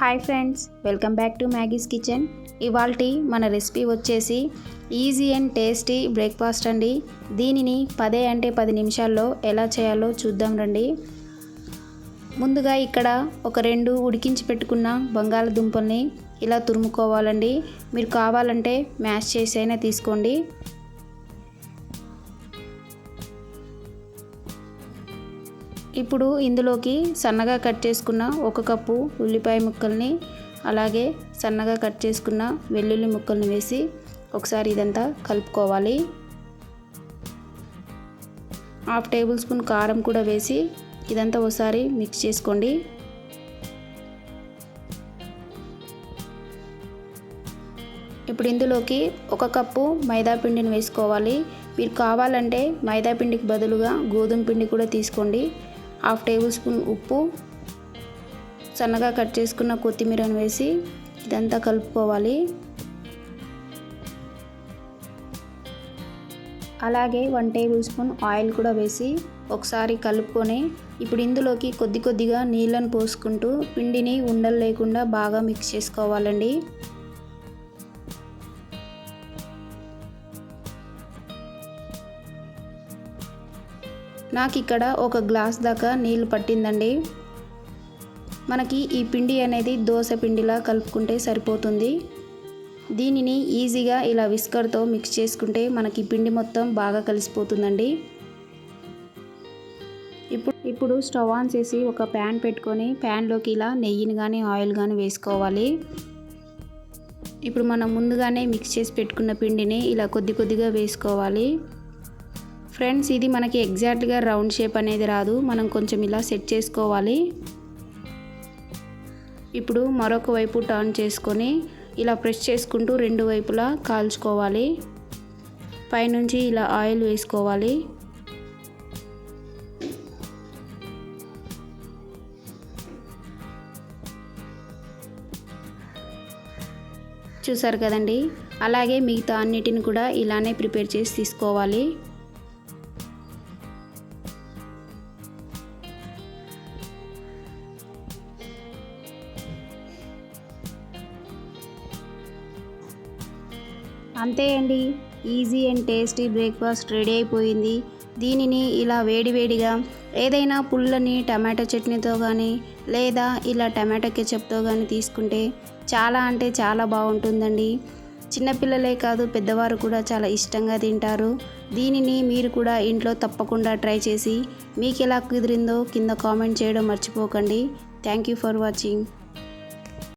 Hi friends welcome back to Maggie's kitchen ఇవాల్టి మన recipe వచ్చేసి ఈజీ అండ్ టేస్టీ బ్రేక్ఫాస్ట్ అండి. దీనిని పదే అంటే పది నిమిషాల్లో ఎలా చేయాలో చూద్దాం రండి. ముందుగా ఇక్కడ ఒక రెండు ఉడికించి పెట్టుకున్న బంగాళదుంపల్ని ఇలా తురుముకోవాలండి. మీరు కావాలంటే మ్యాష్ చేసైనా తీసుకోండి. ఇప్పుడు ఇందులోకి సన్నగా కట్ చేసుకున్న ఒక కప్పు ఉల్లిపాయ ముక్కల్ని అలాగే సన్నగా కట్ చేసుకున్న వెల్లుల్లి ముక్కల్ని వేసి ఒకసారి ఇదంతా కలుపుకోవాలి. హాఫ్ టేబుల్ స్పూన్ కారం కూడా వేసి ఇదంతా ఒకసారి మిక్స్ చేసుకోండి. ఇప్పుడు ఇందులోకి ఒక కప్పు మైదా పిండిని వేసుకోవాలి. మీరు కావాలంటే మైదా పిండికి బదులుగా గోధుమ పిండి కూడా తీసుకోండి. హాఫ్ టేబుల్ స్పూన్ ఉప్పు సన్నగా కట్ చేసుకున్న కొత్తిమీరను వేసి ఇదంతా కలుపుకోవాలి. అలాగే వన్ టేబుల్ స్పూన్ ఆయిల్ కూడా వేసి ఒకసారి కలుపుకొని ఇప్పుడు ఇందులోకి కొద్ది కొద్దిగా నీళ్ళను పోసుకుంటూ పిండిని ఉండలు లేకుండా బాగా మిక్స్ చేసుకోవాలండి. నాకు ఇక్కడ ఒక గ్లాస్ దాకా నీళ్ళు పట్టిందండి. మనకి ఈ పిండి అనేది దోశ పిండిలా కలుపుకుంటే సరిపోతుంది. దీనిని ఈజీగా ఇలా విస్కర్తో మిక్స్ చేసుకుంటే మనకి పిండి మొత్తం బాగా కలిసిపోతుందండి. ఇప్పుడు ఇప్పుడు స్టవ్ ఆన్ చేసి ఒక ప్యాన్ పెట్టుకొని ప్యాన్లోకి ఇలా నెయ్యిని కానీ ఆయిల్ కానీ వేసుకోవాలి. ఇప్పుడు మనం ముందుగానే మిక్స్ చేసి పెట్టుకున్న పిండిని ఇలా కొద్ది కొద్దిగా వేసుకోవాలి. ఫ్రెండ్స్ ఇది మనకి ఎగ్జాక్ట్గా రౌండ్ షేప్ అనేది రాదు. మనం కొంచెం ఇలా సెట్ చేసుకోవాలి. ఇప్పుడు మరొక వైపు టర్న్ చేసుకొని ఇలా ప్రెస్ చేసుకుంటూ రెండు వైపులా కాల్చుకోవాలి. పైనుంచి ఇలా ఆయిల్ వేసుకోవాలి. చూసారు కదండి? అలాగే మిగతా అన్నిటిని కూడా ఇలానే ప్రిపేర్ చేసి తీసుకోవాలి. అంతే అండి. Easy and tasty breakfast ready అయిపోయింది. దీనిని ఇలా వేడివేడిగా ఏదైనా పుల్లని టమాటా చట్నీతో కానీ లేదా ఇలా టమాటా కెచప్తో కానీ తీసుకుంటే చాలా అంటే చాలా బాగుంటుందండి. చిన్నపిల్లలే కాదు పెద్దవారు కూడా చాలా ఇష్టంగా తింటారు. దీనిని మీరు కూడా ఇంట్లో తప్పకుండా ట్రై చేసి మీకు ఎలా కుదిరిందో కింద కామెంట్ చేయడం మర్చిపోకండి. Thank you for watching.